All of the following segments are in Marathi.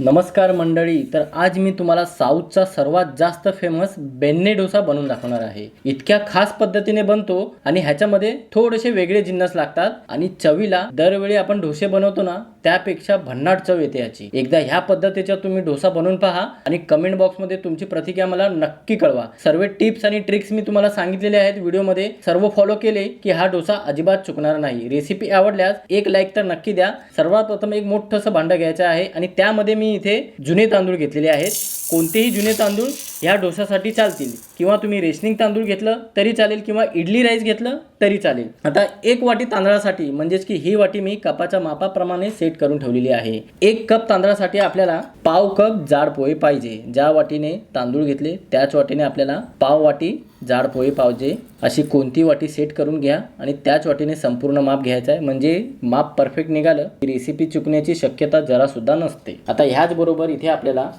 नमस्कार मंडळी तर आज मी तुम्हाला साऊथचा सर्वात जास्त फेमस बेन्ने डोसा बनवून दाखवणार आहे. इतक्या खास पद्धतीने बनतो आणि ह्याच्यामध्ये थोडेसे वेगळे जिन्नस लागतात आणि चवीला दरवेळी आपण डोसे बनवतो ना त्यापेक्षा भन्नाट चव येते याची. एकदा ह्या पद्धतीचा तुम्ही डोसा बनवून पहा आणि कमेंट बॉक्समध्ये तुमची प्रतिक्रिया मला नक्की कळवा. सर्व टिप्स आणि ट्रिक्स मी तुम्हाला सांगितलेले आहेत व्हिडिओमध्ये. सर्व फॉलो केले की हा डोसा अजिबात चुकणार नाही. रेसिपी आवडल्यास एक लाईक तर नक्की द्या. सर्वात प्रथम एक मोठंसं भांडं घ्यायचं आहे आणि त्यामध्ये मी मी इथे जुने तांदूळ घेतलेले आहेत. कोणतेही जुने तांदूळ ह्या डोसासाठी चालतील. किंवा तुम्ही रेशनिंग तांदूळ घेतलं तरी चालेल. किंवा इडली राईस घेतलं तरी चालेल. आता एक वाटी तांदळासाठी म्हणजेच की ही वाटी मी कपाच्या मापाप्रमाणे सेट करून ठेवलेली आहे. एक कप तांदळासाठी आपल्याला पाव कप जाड पोहे पाहिजे. ज्या वाटीने तांदूळ घेतले त्याच वाटीने आपल्याला पाव वाटी जाड पोहे पावजे अशी कोणती वाटी सेट करून घ्या आणि त्याच वाटीने संपूर्ण माप घ्यायचं आहे. म्हणजे माप परफेक्ट निघालं की रेसिपी चुकण्याची शक्यता जरासुद्धा नसते. आता ह्याचबरोबर इथे आपल्याला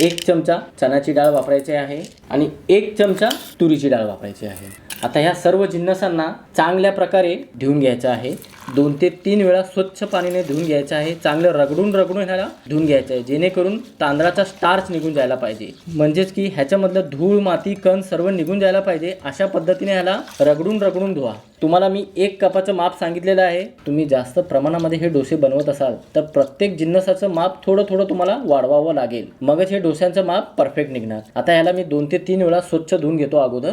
एक चमचा चण्याची डाळ वापरायची आहे आणि एक चमचा तुरीची डाळ वापरायची आहे. आता ह्या सर्व जिन्नसांना चांगल्या प्रकारे धुवून घ्यायचं आहे. दोन ते तीन वेळा स्वच्छ पाण्याने धुवून घ्यायचं आहे. चांगलं रगडून रगडून ह्याला धुवून घ्यायचं आहे. जेणेकरून तांदळाचा स्टार्च निघून जायला पाहिजे. म्हणजेच की ह्याच्यामधलं धूळ माती कण सर्व निघून जायला पाहिजे. अशा पद्धतीने ह्याला रगडून रगडून धुवा. तुम्हाला मी एक कपाचं माप सांगितलेलं आहे. तुम्ही जास्त प्रमाणामध्ये हे डोसे बनवत असाल तर प्रत्येक जिन्नसाचं माप थोडं थोडं तुम्हाला वाढवावं लागेल. मगच हे डोस्यांचं माप परफेक्ट निघणार. आता ह्याला मी दोन ते तीन वेळा स्वच्छ धुवून घेतो अगोदर.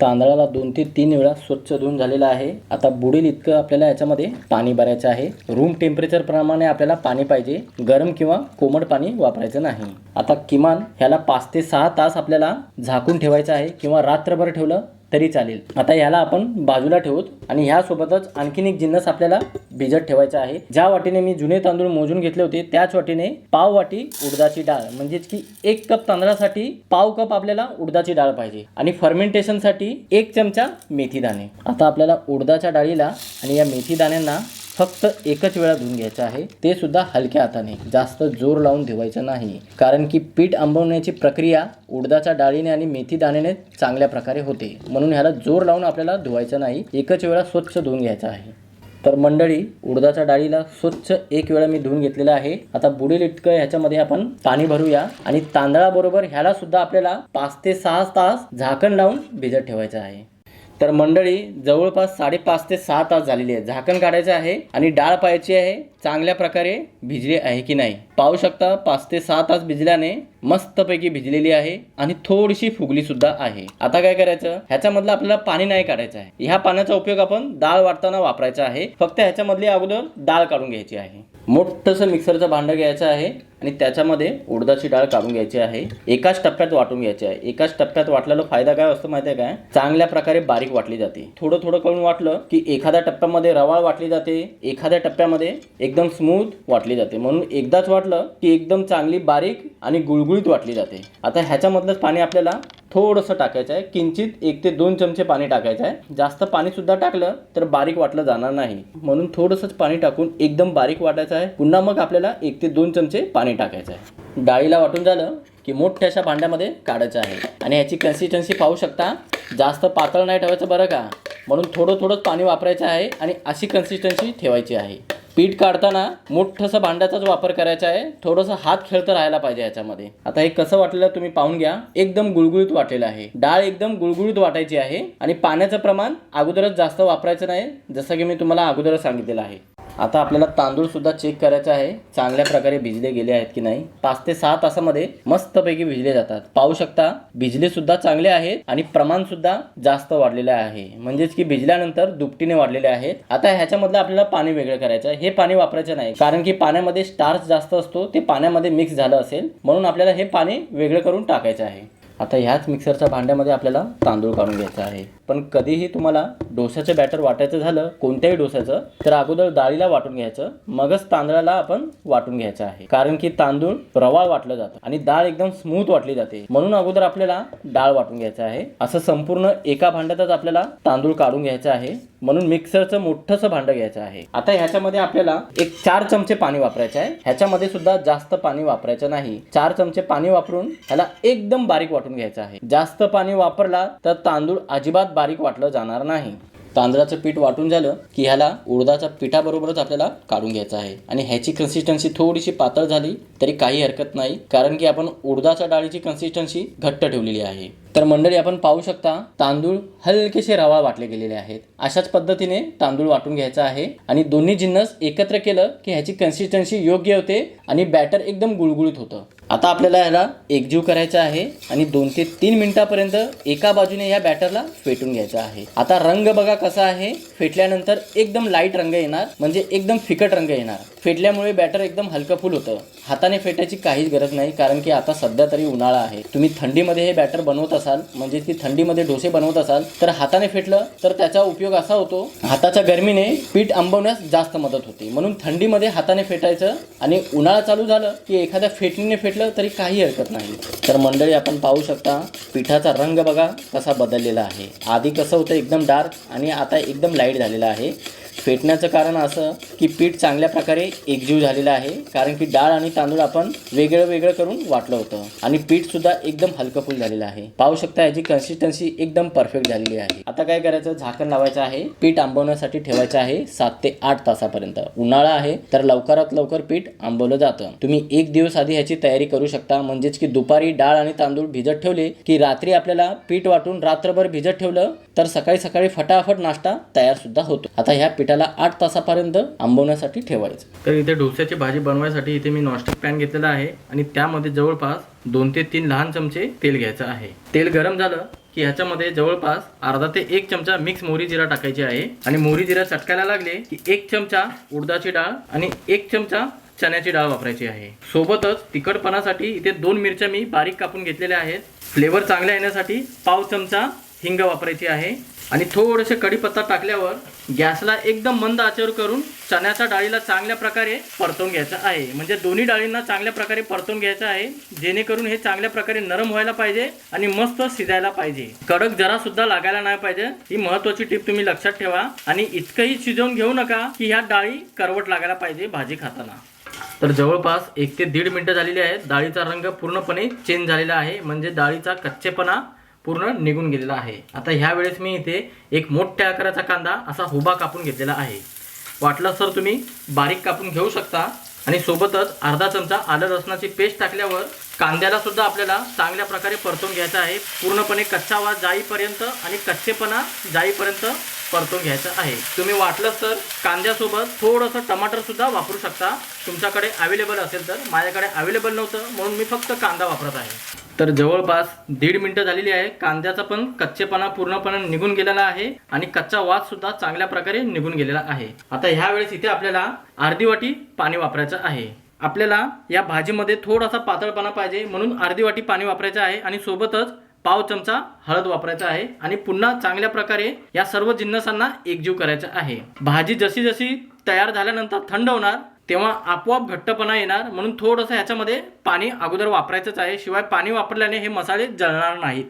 तांदळाला दोन ते तीन वेळा स्वच्छ धुवून झालेला आहे. आता बुडेल इतकं आपल्याला याच्यामध्ये पाणी भरायचं आहे. रूम टेम्परेचर प्रमाणे आपल्याला पाणी पाहिजे. गरम किंवा कोमट पाणी वापरायचं नाही. आता किमान ह्याला पाच ते सहा तास आपल्याला झाकून ठेवायचं आहे किंवा रात्रभर ठेवलं तरी चालेल. आता ह्याला आपण बाजूला ठेवूत आणि ह्यासोबतच आणखीन एक जिन्नस आपल्याला भिजत ठेवायचा आहे. ज्या वाटीने मी जुने तांदूळ मोजून घेतले होते त्याच वाटीने पाव वाटी उडदाची डाळ. म्हणजेच की एक कप तांदळासाठी पाव कप आपल्याला उडदाची डाळ पाहिजे. आणि फर्मेंटेशनसाठी एक चमचा मेथी दाणे आता आपल्याला उडदाच्या डाळीला आणि या मेथी दाण्यांना फक्त एकच वेळा धुवून घ्यायचं आहे. ते सुद्धा हलक्या हाताने जास्त जोर लावून धुवायचं नाही. कारण की पीठ आंबवण्याची प्रक्रिया उडदाच्या डाळीने आणि मेथी दाण्याने चांगल्या प्रकारे होते. म्हणून ह्याला जोर लावून आपल्याला धुवायचं नाही. एकच वेळा स्वच्छ धुवून घ्यायचं आहे. तर मंडळी उडदाच्या डाळीला स्वच्छ एक वेळा मी धुवून घेतलेला आहे. आता बुडील इतकं ह्याच्यामध्ये आपण पाणी भरूया. आणि तांदळाबरोबर ह्याला सुद्धा आपल्याला पाच ते सहा तास झाकण लावून भिजत ठेवायचं आहे. तर मंडळी जवळपास साडेपाच ते सहा तास झालेली आहे झाकण काढायचं आहे आणि डाळ पाहायची आहे चांगल्या प्रकारे भिजली आहे की नाही. पाहू शकता पाच ते सहा तास भिजल्याने मस्तपैकी भिजलेली आहे आणि थोडीशी फुगली सुद्धा आहे. आता काय करायचं? ह्याच्यामधलं आपल्याला पाणी नाही काढायचं आहे. ह्या पाण्याचा उपयोग आपण डाळ वाटताना वापरायचा आहे. फक्त ह्याच्यामधली अगोदर डाळ काढून घ्यायची आहे. मोठंसं मिक्सरचं भांडं घ्यायचं आहे. आणि त्याच्यामध्ये उडदाची डाळ काढून घ्यायची आहे. एकाच टप्प्यात वाटून घ्यायची आहे. एकाच टप्प्यात वाटलेला फायदा काय असतो माहिती आहे काय? चांगल्या प्रकारे बारीक वाटली जाते. थोडं थोडं करून वाटलं की एखाद्या टप्प्यामध्ये रवाळ वाटली जाते. एखाद्या टप्प्यामध्ये एकदम स्मूथ वाटली जाते. म्हणून एकदाच वाटलं की एकदम चांगली बारीक आणि गुळगुळीत वाटली जाते. आता ह्याच्यामधलंच पाणी आपल्याला थोडंसं टाकायचं आहे. किंचित एक ते दोन चमचे पाणी टाकायचं आहे. जास्त पाणी सुद्धा टाकलं तर बारीक वाटलं जाणार नाही. म्हणून थोडंसंच पाणी टाकून एकदम बारीक वाटायचं आहे. पुन्हा मग आपल्याला एक ते दोन चमचे पाणी टाकायचं आहे. डाळीला वाटून झालं की मोठ्याशा भांड्यामध्ये काढायचं आहे. आणि ह्याची कन्सिस्टन्सी पाहू शकता जास्त पातळ नाही ठेवायचं बरं का. म्हणून थोडं थोडंच पाणी वापरायचं आहे आणि अशी कन्सिस्टन्सी ठेवायची आहे. पीठ काढताना मोठंसं भांड्याचाच वापर करायचा आहे. थोडंसं हात खेळतं राहायला पाहिजे याच्यामध्ये. आता हे कसं वाटलेलं तुम्ही पाहून घ्या. एकदम गुळगुळीत वाटलेलं आहे. डाळ एकदम गुळगुळीत वाटायची आहे आणि पाण्याचं प्रमाण अगोदरच जास्त वापरायचं नाही जसं की मी तुम्हाला अगोदरच सांगितलेलं आहे. आता आपल्याला तांदूळ सुद्धा चेक करायचा आहे. चांगल्या प्रकारे भिजले गेले आहेत की नाही? पाच ते सहा तासामध्ये मस्तपैकी भिजले जातात. पाहू शकता भिजले सुद्धा चांगले आहेत आणि प्रमाण सुद्धा जास्त वाढलेलं आहे. म्हणजेच की भिजल्यानंतर दुपटीने वाढलेले आहेत. आता ह्याच्यामधलं आपल्याला पाणी वेगळं करायचं आहे. हे पाणी वापरायचं नाही. कारण की पाण्यामध्ये स्टार्च जास्त असतो ते पाण्यामध्ये मिक्स झालं असेल. म्हणून आपल्याला हे पाणी वेगळं करून टाकायचं आहे. आता ह्याच मिक्सरच्या भांड्यामध्ये आपल्याला तांदूळ काढून घ्यायचा आहे. पण कधीही तुम्हाला डोस्याचं बॅटर वाटायचं झालं कोणत्याही डोस्याचं तर अगोदर डाळीला वाटून घ्यायचं मगच तांदळाला आपण वाटून घ्यायचं आहे. कारण की तांदूळ रवाळ वाटलं जातं आणि डाळ एकदम स्मूथ वाटली जाते. म्हणून अगोदर आपल्याला डाळ वाटून घ्यायचं आहे. असं संपूर्ण एका भांड्यातच आपल्याला तांदूळ काढून घ्यायचा आहे. म्हणून मिक्सरचं मोठंसं भांडं घ्यायचं आहे. आता ह्याच्यामध्ये आपल्याला एक चार चमचे पाणी वापरायचे आहे. ह्याच्यामध्ये सुद्धा जास्त पाणी वापरायचं नाही. चार चमचे पाणी वापरून ह्याला एकदम बारीक वाटून घ्यायचं आहे. जास्त पाणी वापरला तर तांदूळ अजिबात बारीक वाटलं जाणार नाही. तांदळाचं पीठ वाटून झालं की ह्याला उडदाच्या पिठाबरोबरच आपल्याला काढून घ्यायचं आहे. आणि ह्याची कन्सिस्टन्सी थोडीशी पातळ झाली तरी काही हरकत नाही कारण की आपण उडदाच्या डाळीची कन्सिस्टन्सी घट्ट ठेवलेली आहे. तर मंडळी आपण पाहू शकता तांदूळ हलकेसे रवा वाटले गेलेले आहेत. अशाच पद्धतीने तांदूळ वाटून घ्यायचा आहे. आणि दोन्ही जिन्नस एकत्र केलं की ह्याची कन्सिस्टन्सी योग्य होते आणि बॅटर एकदम गुळगुळीत होतं. आता आपल्याला ह्याला एकजीव करायचा आहे आणि दोन ते तीन मिनिटापर्यंत एका बाजूने या बॅटरला फेटून घ्यायचा आहे. आता रंग बघा कसा आहे. फेटल्यानंतर एकदम लाइट रंग येणार म्हणजे एकदम फिकट रंग येणार. फेटल्यामुळे बॅटर एकदम हलकं फुल होतं. हाताने फेटायची काहीच गरज नाही कारण की आता सध्या तरी उन्हाळा आहे. तुम्ही थंडीमध्ये हे बॅटर बनवत असाल म्हणजे ती थंडीमध्ये डोसे बनवत असाल तर हाताने फेटलं तर त्याचा उपयोग असा होतो हाताच्या गरमीने पीठ आंबवण्यास जास्त मदत होते. म्हणून थंडीमध्ये हाताने फेटायचं आणि उन्हाळा चालू झालं की एखाद्या फेटणीने फेटलं तरी काही हरकत नाही. तर मंडळी आपण पाहू शकता पिठाचा रंग बघा कसा बदललेला आहे. आधी कसं होतं एकदम डार्क आणि आता एकदम लाइट झालेला आहे. फेटण्याचं कारण असं की पीठ चांगल्या प्रकारे एकजीव झालेलं आहे कारण की डाळ आणि तांदूळ आपण वेगळं वेगळं करून वाटलं होतं. आणि पीठ सुद्धा एकदम हलकंफुल झालेलं आहे. पाहू शकता याची कन्सिस्टन्सी एकदम परफेक्ट झालेली आहे. आता काय करायचं? झाकण लावायचं आहे. पीठ आंबवण्यासाठी ठेवायचं आहे सात ते आठ तासापर्यंत. उन्हाळा आहे तर लवकरात लवकर पीठ आंबवलं जातं. तुम्ही एक दिवस आधी ह्याची तयारी करू शकता. म्हणजेच की दुपारी डाळ आणि तांदूळ भिजत ठेवले की रात्री आपल्याला पीठ वाटून रात्रभर भिजत ठेवलं तर सकाळी सकाळी फटाफट नाश्ता तयार सुद्धा होतो. आता ह्या पिठाला आठ तासापर्यंत आंबवण्यासाठी ठेवायचं. तर इथे डोस्याची भाजी बनवायसाठी इथे मी नॉनस्टिक पॅन घेतलेला आहे आणि त्यामध्ये जवळपास दोन ते तीन लहान चमचे तेल घ्यायचं आहे. तेल गरम झालं की ह्याच्यामध्ये जवळपास अर्धा ते एक चमचा मिक्स मोहरी जिरा टाकायची आहे. आणि मोहरी जिरा चटकायला लागले की एक चमचा उडदाची डाळ आणि एक चमचा चण्याची डाळ वापरायची आहे. सोबतच तिखटपणासाठी इथे दोन मिरच्या मी बारीक कापून घेतलेल्या आहेत. फ्लेवर चांगला येण्यासाठी पाव चमचा हिंग वापरायची आहे. आणि थोडेसे कढीपत्ता टाकल्यावर गॅसला एकदम मंद आचेवर करून चण्याच्या डाळीला चांगल्या प्रकारे परतवून घ्यायचं आहे. म्हणजे दोन्ही डाळींना चांगल्या प्रकारे परतवून घ्यायचं आहे. जेणेकरून हे चांगल्या प्रकारे नरम व्हायला पाहिजे आणि मस्त शिजायला पाहिजे. कडक जरा सुद्धा लागायला नाही पाहिजे. ही महत्वाची टिप तुम्ही लक्षात ठेवा. आणि इतकंही शिजवून घेऊ नका की ह्या डाळी करवट लागायला पाहिजे भाजी खाताना. तर जवळपास एक ते दीड मिनिटं झालेली आहेत. डाळीचा रंग पूर्णपणे चेंज झालेला आहे. म्हणजे डाळीचा कच्चेपणा पूर्ण निघून गेलेला आहे. आता ह्या वेळेस मी इथे एक मोठ्या आकाराचा कांदा असा उभा कापून घेतलेला आहे. वाटलं तर तुम्ही बारीक कापून घेऊ शकता आणि सोबतच अर्धा चमचा आलं लसणाची पेस्ट टाकल्यावर कांद्याला सुद्धा आपल्याला चांगल्या प्रकारे परतून घ्यायचा आहे. पूर्णपणे कच्चा वास जाईपर्यंत आणि कच्चेपणा जाईपर्यंत परतून घ्यायचं आहे. तुम्ही वाटलं तर कांद्यासोबत थोडंसं टमाटर सुद्धा वापरू शकता. तुमच्याकडे अवेलेबल असेल तर. माझ्याकडे अवेलेबल नव्हतं म्हणून मी फक्त कांदा वापरत आहे. तर जवळपास दीड मिनिटं झालेली आहे. कांद्याचा पण कच्चेपणा पूर्णपणे निघून गेलेला आहे आणि कच्चा वास सुद्धा चांगल्या प्रकारे निघून गेलेला आहे. आता ह्या वेळेस इथे आपल्याला अर्धी वाटी पाणी वापरायचं आहे. आपल्याला या भाजीमध्ये थोडासा पातळपणा पाहिजे म्हणून अर्धी वाटी पाणी वापरायचं आहे आणि सोबतच पाव चमचा हळद वापरायचा आहे आणि पुन्हा चांगल्या प्रकारे या सर्व जिन्नसांना एकजीव करायचा आहे. भाजी जशी जशी तयार झाल्यानंतर थंड होणार तेव्हा आपोआप घट्टपणा येणार म्हणून थोडंसं ह्याच्यामध्ये पाणी अगोदर वापरायचंच आहे. शिवाय पाणी वापरल्याने हे मसाले जळणार नाहीत.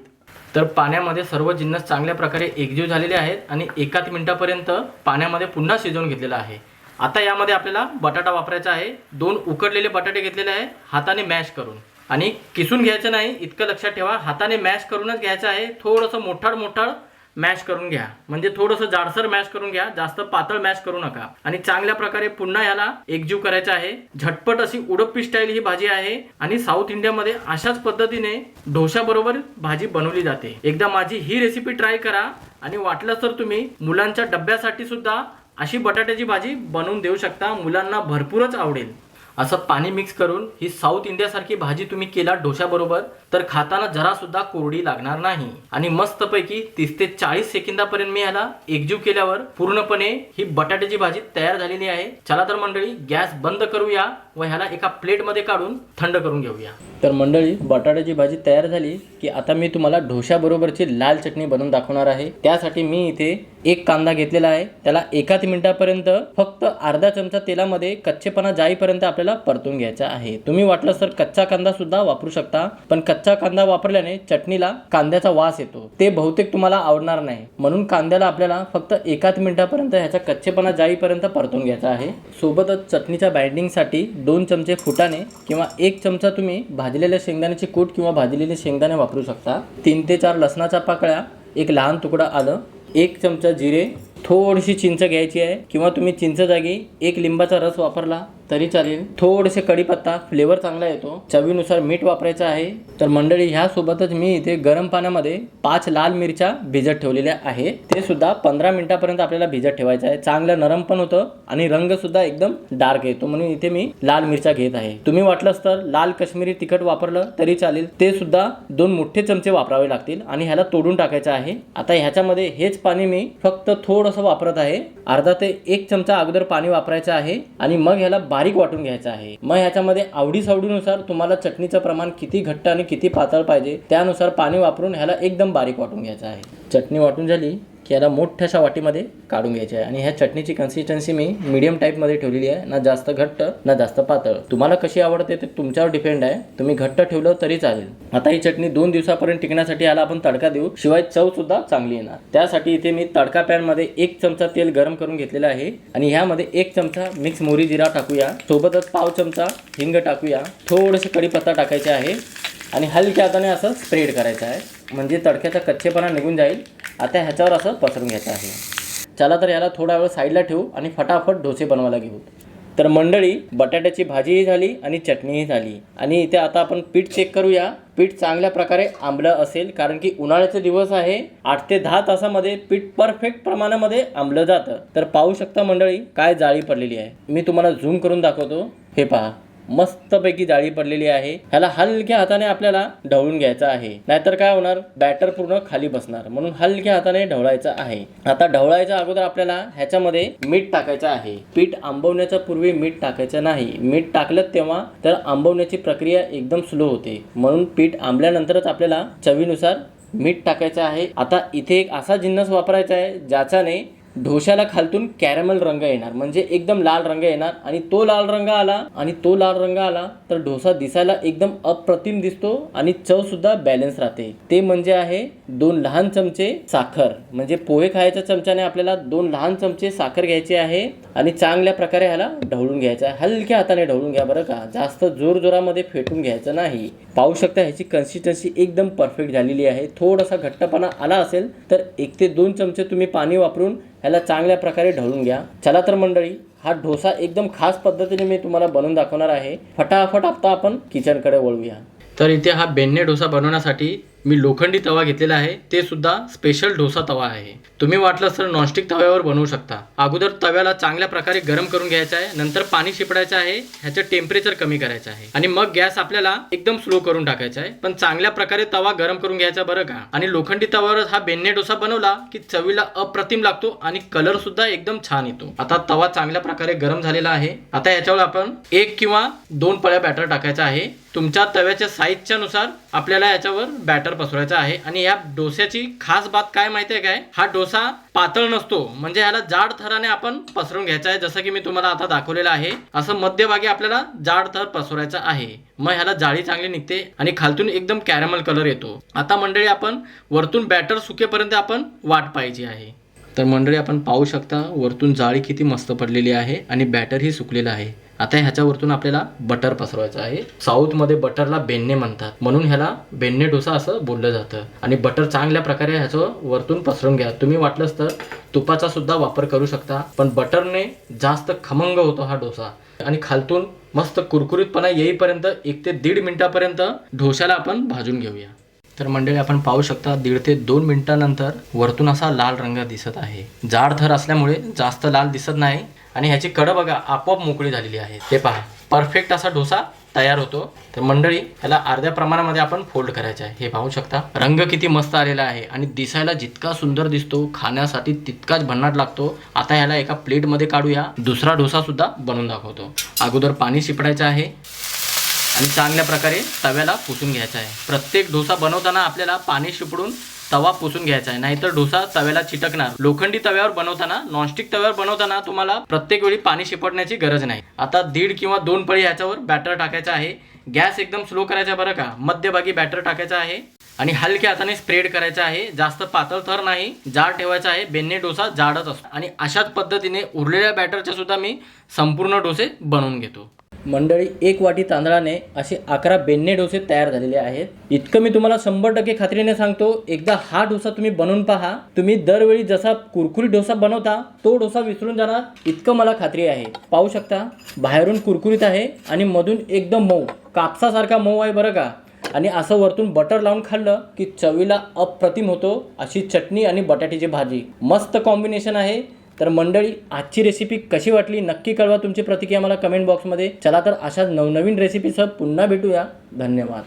तर पाण्यामध्ये सर्व जिन्नस चांगल्या प्रकारे एकजीव झालेले आहेत आणि एकाच मिनिटापर्यंत पाण्यामध्ये पुन्हा शिजवून घेतलेलं आहे. आता यामध्ये आपल्याला बटाटा वापरायचा आहे. दोन उकडलेले बटाटे घेतलेले आहे. हाताने मॅश करून. आणि किसून घ्यायचं नाही इतकं लक्षात ठेवा. हाताने मॅश करूनच घ्यायचं आहे. थोडंसं मोठाड मोठाड मॅश करून घ्या. म्हणजे थोडंसं जाडसर मॅश करून घ्या जास्त पातळ मॅश करू नका. आणि चांगल्या प्रकारे पुन्हा याला एकजीव करायचं आहे. झटपट अशी उडप्पी स्टाईल ही भाजी आहे आणि साऊथ इंडियामध्ये अशाच पद्धतीने डोशाबरोबर भाजी बनवली जाते. एकदा माझी ही रेसिपी ट्राय करा आणि वाटलं तर तुम्ही मुलांच्या डब्यासाठी सुद्धा अशी बटाट्याची भाजी बनवून देऊ शकता. मुलांना भरपूरच आवडेल. असं पाणी मिक्स करून ही साऊथ इंडियासारखी भाजी तुम्ही केला डोशाबरोबर तर खाताना जरा सुद्धा कोरडी लागणार नाही. आणि मस्तपैकी तीस ते चाळीस सेकंदापर्यंत मी ह्याला एकजीव केल्यावर पूर्णपणे ही बटाट्याची भाजी तयार झालेली आहे. चला तर मंडळी गॅस बंद करूया व ह्याला एका प्लेटमध्ये काढून थंड करून घेऊया. तर मंडळी बटाट्याची भाजी तयार झाली की आता मी तुम्हाला ढोशाबरोबरची लाल चटणी बनवून दाखवणार आहे. त्यासाठी मी इथे एक कांदा घेतलेला आहे. त्याला एकाच मिनिटापर्यंत फक्त अर्धा चमचा तेलामध्ये कच्चेपणा जाईपर्यंत आपल्याला परतून घ्यायचा आहे. तुम्ही वाटलं तर कच्चा कांदा सुद्धा वापरू शकता पण कच्चा कांदा वापरल्याने चटणीला कांद्याचा वास येतो. ते बहुतेक तुम्हाला आवडणार नाही. म्हणून कांद्याला आपल्याला फक्त एकाच मिनिटापर्यंत ह्याचा कच्चेपणा जाईपर्यंत परतून घ्यायचा आहे. सोबतच चटणीच्या बाइंडिंगसाठी दोन चमचे फुटाणे किंवा एक चमचा तुम्ही भाजलेल्या शेंगदाण्याची कूट किंवा भाजलेले शेंगदाणे वापरू शकता. तीन ते चार लसणाच्या पाकळ्या एक लहान तुकडा आलं एक चमचा जिरे थोडीशी चिंच घ्यायची आहे. किंवा तुम्ही चिंच जागी एक लिंबाचा रस वापरला तरी चालेल. थोडेसे कढीपत्ता फ्लेवर चांगला येतो. चवीनुसार मीठ वापरायचं आहे. तर मंडळी ह्यासोबतच मी इथे गरम पाण्यामध्ये पाच लाल मिरच्या भिजत ठेवलेल्या आहे ते सुद्धा पंधरा मिनिटापर्यंत आपल्याला भिजत ठेवायचं आहे. चांगलं नरम पण होतं आणि रंग सुद्धा एकदम डार्क येतो. म्हणून इथे मी लाल मिरच्या घेत आहे. तुम्ही वाटलंच तर लाल काश्मीरी तिखट वापरलं तरी चालेल. ते सुद्धा दोन मोठे चमचे वापरावे लागतील आणि ह्याला तोडून टाकायचं आहे. आता ह्याच्यामध्ये हेच पाणी मी फक्त थोडं थोडंसं वापरत आहे. अर्धा ते एक चमचा अगोदर पाणी वापरायचं आहे आणि मग ह्याला बारीक वाटून घ्यायचं आहे. मग ह्याच्यामध्ये आवडी सावडीनुसार तुम्हाला चटणीचं प्रमाण किती घट्ट आणि किती पातळ पाहिजे त्यानुसार पाणी वापरून ह्याला एकदम बारीक वाटून घ्यायचं आहे. चटणी वाटून झाली की याला मोठ्याशा वाटीमध्ये काढून घ्यायची आहे. आणि ह्या चटणीची कन्सिस्टन्सी मी मीडियम टाईपमध्ये ठेवलेली आहे. ना जास्त घट्ट ना जास्त पातळ. तुम्हाला कशी आवडते ते तुमच्यावर डिपेंड आहे. तुम्ही घट्ट ठेवलं तरी चालेल. आता ही चटणी दोन दिवसापर्यंत टिकण्यासाठी याला आपण तडका देऊ. शिवाय चव सुद्धा चांगली येणार. त्यासाठी इथे मी तडका पॅनमध्ये एक चमचा तेल गरम करून घेतलेलं आहे. आणि ह्यामध्ये एक चमचा मिक्स मोहरी जिरा टाकूया. सोबतच पाव चमचा हिंग टाकूया. थोडेसे कढीपत्ता टाकायचे आहे. आणि हलक्या हाताने असं स्प्रेड करायचं आहे. म्हणजे तडक्याचा कच्चेपणा निघून जाईल. आता ह्याच्यावर असं पसरून घ्यायचं आहे. चला तर याला थोडा वेळ साईडला ठेवू आणि फटाफट डोसे बनवायला घेऊ. तर मंडळी बटाट्याची भाजीही झाली आणि चटणीही झाली. आणि इथे आता आपण पीठ चेक करूया. पीठ चांगल्या प्रकारे आंबलं असेल कारण की उन्हाळ्याचे दिवस आहे. आठ ते दहा तासामध्ये पीठ परफेक्ट प्रमाणामध्ये आंबलं जातं. तर पाहू शकता मंडळी काय जाळी पडलेली आहे. मी तुम्हाला झूम करून दाखवतो. हे पहा. मस्तपैकी जाळी पडलेली आहे. ह्याला हलक्या हाताने आपल्याला ढवळून घ्यायचं आहे. नाहीतर काय होणार? बॅटर पूर्ण खाली बसणार. म्हणून हलक्या हाताने ढवळायचं आहे. आता ढवळायच्या अगोदर आपल्याला ह्याच्यामध्ये मीठ टाकायचं आहे. पीठ आंबवण्याच्या पूर्वी मीठ टाकायचं नाही. मीठ टाकलं तेव्हा तर आंबवण्याची प्रक्रिया एकदम स्लो होते. म्हणून पीठ आंबल्यानंतरच आपल्याला चवीनुसार मीठ टाकायचं आहे. आता इथे एक असा जिन्नस वापरायचा आहे ज्याच्याने ढोशाला खालतून कॅरमल रंग येणार. म्हणजे एकदम लाल रंग येणार. आणि तो लाल रंग आला आणि तो लाल रंग आला तर ढोसा दिसायला एकदम अप्रतिम दिसतो आणि चवसुद्धा बॅलन्स राहते. ते म्हणजे आहे दोन लहान चमचे साखर. म्हणजे पोहे खायच्या चमच्याने आपल्याला दोन लहान चमचे साखर घ्यायची आहे आणि चांगल्या प्रकारे ह्याला ढवळून घ्यायचं आहे. हलक्या हाताने ढवळून घ्या बरं का. जास्त जोरजोरामध्ये फेटून घ्यायचं नाही. पाहू शकता ह्याची कन्सिस्टन्सी एकदम परफेक्ट झालेली आहे. थोडासा घट्टपणा आला असेल तर एक ते दोन चमचे तुम्ही पाणी वापरून ह्याला चांगल्या प्रकारे ढवळून घ्या. चला तर मंडळी हा डोसा एकदम खास पद्धतीने मी तुम्हाला बनवून दाखवणार आहे. फटाफट आता आपण किचनकडे वळूया. तर इथे हा बेन्ने डोसा बनवण्यासाठी मी लोखंडी तवा घेतलेला आहे ते सुद्धा स्पेशल डोसा तवा आहे. तुम्ही वाटलं तर नॉनस्टिक तव्यावर बनवू शकता. अगोदर तव्याला चांगल्या प्रकारे गरम करून घ्यायचं आहे नंतर पाणी शिपडायचं आहे ह्याचं टेम्परेचर कमी करायचं आहे. आणि मग गॅस आपल्याला एकदम स्लो करून टाकायचा आहे पण चांगल्या प्रकारे तवा गरम करून घ्यायचा बरं का? आणि लोखंडी तव्यावर हा बेन्ने डोसा बनवला की चवीला अप्रतिम लागतो आणि कलर सुद्धा एकदम छान येतो. आता तवा चांगल्या प्रकारे गरम झालेला आहे. आता याच्यावर आपण एक किंवा दोन पळ्या बॅटर टाकायचा आहे. तुमच्या तव्याच्या साईजच्या नुसार आपल्याला याच्यावर बॅटर पसरवायचं आहे. आणि या डोस्याची खास बात काय माहिती आहे काय? हा डोसा पातळ नसतो. म्हणजे ह्याला जाड थराने आपण पसरून घ्यायचा आहे. जसं की मी तुम्हाला आता दाखवलेलं आहे. असं मध्यभागी आपल्याला जाड थर पसरायचा आहे. मग ह्याला जाळी चांगली निघते आणि खालतून एकदम कॅरमल कलर येतो. आता मंडळी आपण वरतून बॅटर सुकेपर्यंत आपण वाट पाहिजे आहे. तर मंडळी आपण पाहू शकता वरतून जाळी किती मस्त पडलेली आहे आणि बॅटरही सुकलेलं आहे. आता ह्याच्यावरतून आपल्याला बटर पसरवायचं आहे. साऊथमध्ये बटरला बेन्ने म्हणतात. म्हणून ह्याला बेन्ने डोसा असं बोललं जातं. आणि बटर चांगल्या प्रकारे ह्याचं वरतून पसरून घ्या. तुम्ही वाटलंच तर तुपाचा सुद्धा वापर करू शकता पण बटरने जास्त खमंग होतो हा डोसा. आणि खालतून मस्त कुरकुरीतपणा येईपर्यंत एक ते दीड मिनिटापर्यंत डोशाला आपण भाजून घेऊया. तर मंडळी आपण पाहू शकता दीड ते दोन मिनिटानंतर वरतून असा लाल रंग दिसत आहे. जाड थर असल्यामुळे जास्त लाल दिसत नाही आणि ह्याची कडं बघा आपोआप मोकळी झालेली आहे ते पहा परफेक्ट असा डोसा तयार होतो. तर मंडळी ह्याला अर्ध्या प्रमाणामध्ये आपण फोल्ड करायचं आहे. हे पाहू शकता रंग किती मस्त आलेला आहे आणि दिसायला जितका सुंदर दिसतो खाण्यासाठी तितकाच भन्नाट लागतो. आता ह्याला एका प्लेटमध्ये काढूया. दुसरा डोसा सुद्धा बनवून दाखवतो. अगोदर पाणी शिपडायचं आहे. आणि चांगल्या प्रकारे तव्याला पुसून घ्यायचा आहे. प्रत्येक डोसा बनवताना आपल्याला पाणी शिपडून तवा पुसून घ्यायचा आहे. नाहीतर डोसा तव्याला चिटकणार. लोखंडी तव्यावर बनवताना नॉनस्टिक तव्यावर बनवताना तुम्हाला प्रत्येक वेळी पाणी शिपडण्याची गरज नाही. आता दीड किंवा दोन पळी ह्याच्यावर बॅटर टाकायचं आहे. गॅस एकदम स्लो करायचा बरं का? मध्यभागी बॅटर टाकायचा आहे. आणि हलक्या हाताने स्प्रेड करायचा आहे. जास्त पातळ थर नाही. जाड ठेवायचा आहे. बेन्ने डोसा जाडच असतो. आणि अशाच पद्धतीने उरलेल्या बॅटरचे सुद्धा मी संपूर्ण डोसे बनवून घेतो. मंडळी एक वाटी तांदळाने असे अकरा बेन्ने डोसे तयार झालेले आहेत. इतकं मी तुम्हाला शंभर टक्के खात्रीने सांगतो एकदा हा डोसा तुम्ही बनवून पहा. तुम्ही दरवेळी जसा कुरकुरीत डोसा बनवता तो डोसा विसरून जाणार इतकं मला खात्री आहे. पाहू शकता बाहेरून कुरकुरीत आहे आणि मधून एकदम मऊ कापसासारखा मऊ आहे बरं का. आणि असं वरतून बटर लावून खाल्लं की चवीला अप्रतिम होतो अशी चटणी आणि बटाट्याची भाजी. मस्त कॉम्बिनेशन आहे. तर मंडळी आजची रेसिपी कशी वाटली? नक्की कळवा तुमची प्रतिक्रिया मला कमेंट बॉक्समध्ये चला तर अशाच नवनवीन रेसिपीसह पुन्हा भेटूया. धन्यवाद.